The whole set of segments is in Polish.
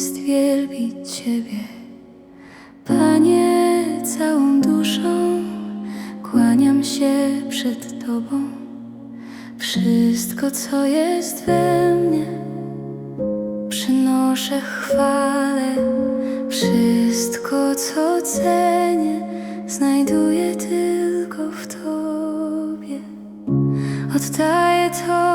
jest wielbić Ciebie, Panie, całą duszą kłaniam się przed Tobą. Wszystko, co jest we mnie, przynoszę chwałę. Wszystko, co cenię, znajduję tylko w Tobie. Oddaję Tobie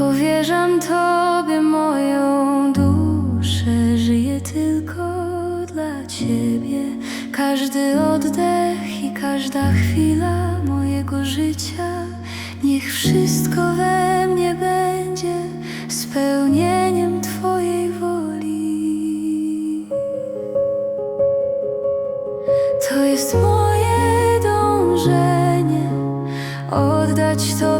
Powierzam Tobie moją duszę. Żyję tylko dla Ciebie. Każdy oddech i każda chwila mojego życia. Niech wszystko we mnie będzie spełnieniem Twojej woli. To jest moje dążenie oddać Tobie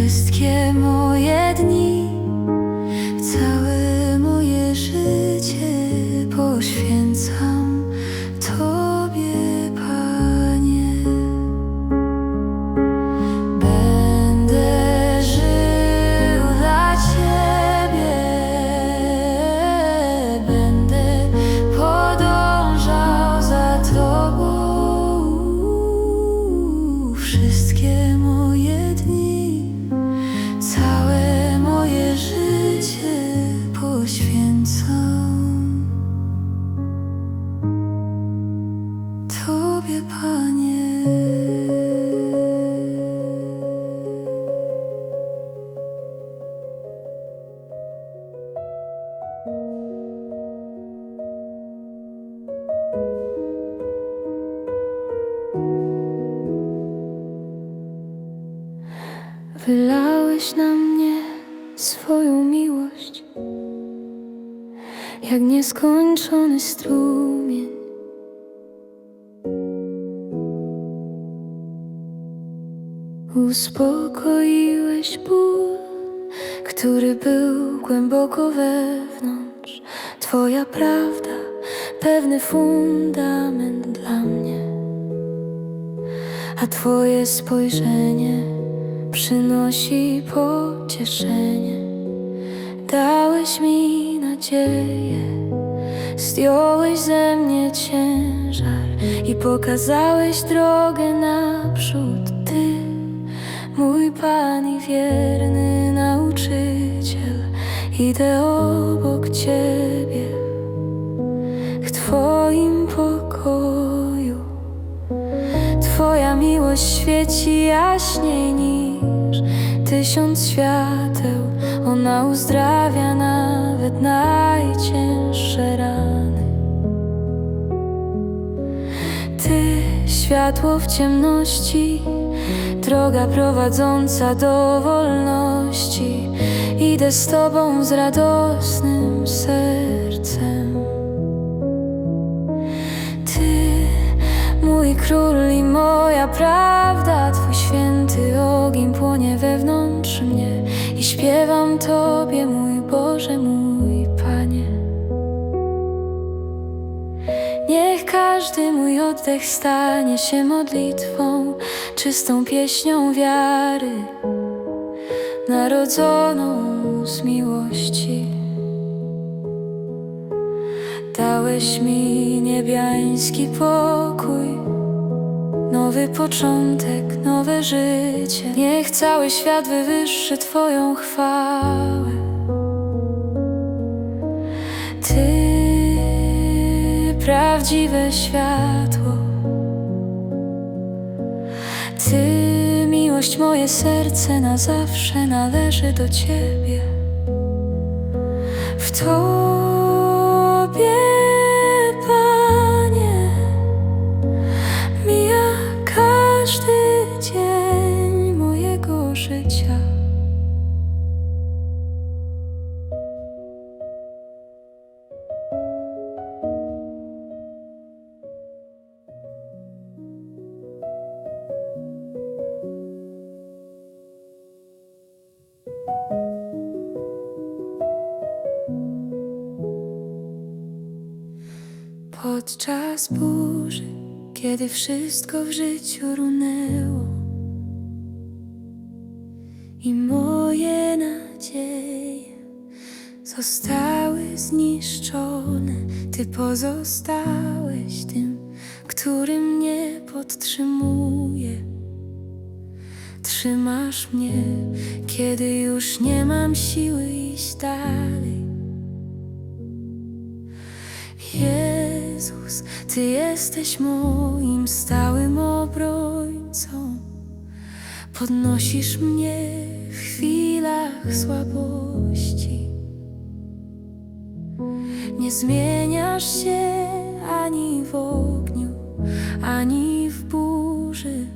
Wszystkie moje dni, Wylałeś na mnie swoją miłość, jak nieskończony strumień. Uspokoiłeś ból, który był głęboko wewnątrz. Twoja prawda, pewny fundament dla mnie, a Twoje spojrzenie przynosi pocieszenie. Dałeś mi nadzieję, zdjąłeś ze mnie ciężar i pokazałeś drogę naprzód. Mój Pan i wierny nauczyciel, idę obok Ciebie w Twoim pokoju. Twoja miłość świeci jaśniej niż tysiąc świateł. Ona uzdrawia nawet najcięższe rany. Ty, światło w ciemności, droga prowadząca do wolności. Idę z Tobą z radosnym sercem. Ty, mój król i moja prawda, Twój święty ogień płonie wewnątrz mnie i śpiewam Tobie, mój Boże, mój Panie. Niech każdy mój oddech stanie się modlitwą, czystą pieśnią wiary, narodzoną z miłości. Dałeś mi niebiański pokój, nowy początek, nowe życie. Niech cały świat wywyższy Twoją chwałę. Ty, prawdziwe światło. Ty, miłość, moje serce na zawsze należy do Ciebie. W Tobie. Podczas burzy, kiedy wszystko w życiu runęło i moje nadzieje zostały zniszczone, Ty pozostałeś tym, który mnie podtrzymuje. Trzymasz mnie, kiedy już nie mam siły iść dalej. Jezus, Ty jesteś moim stałym obrońcą. Podnosisz mnie w chwilach słabości. Nie zmieniasz się ani w ogniu, ani w burzy.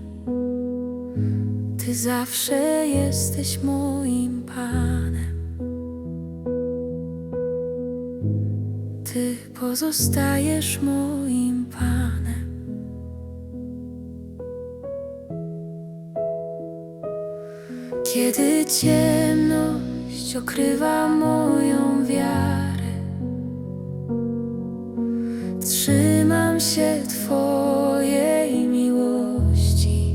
Ty zawsze jesteś moim Panem. Pozostajesz moim Panem. Kiedy ciemność okrywa moją wiarę, trzymam się Twojej miłości.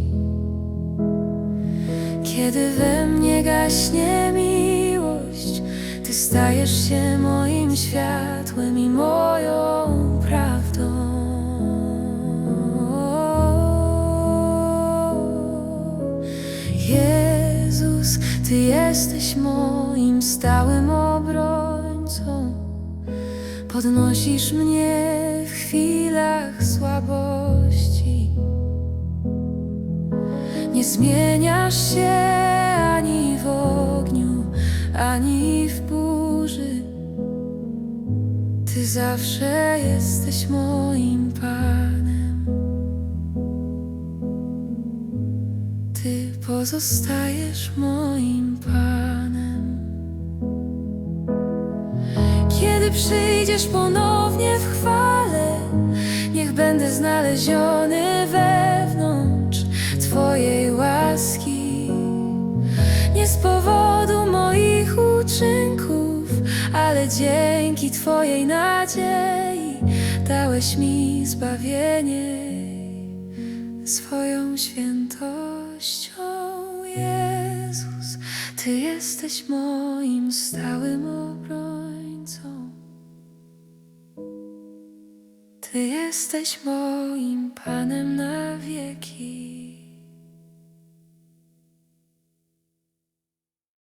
Kiedy we mnie gaśnie miłość, Ty stajesz się moim światłem i moją prawdą. Jezus, Ty jesteś moim stałym obrońcą. Podnosisz mnie w chwilach słabości. Nie zmieniasz się ani w ogniu, ani w burzy. Ty zawsze jesteś moim Panem. Ty pozostajesz moim Panem. Kiedy przyjdziesz ponownie w chwale, niech będę znaleziony wewnątrz Twojej łaski. Nie z powodu moich uczynków, ale dzięki Twojej nadziei dałeś mi zbawienie swoją świętością. Jezus, Ty jesteś moim stałym obrońcą. Ty jesteś moim Panem na wieki.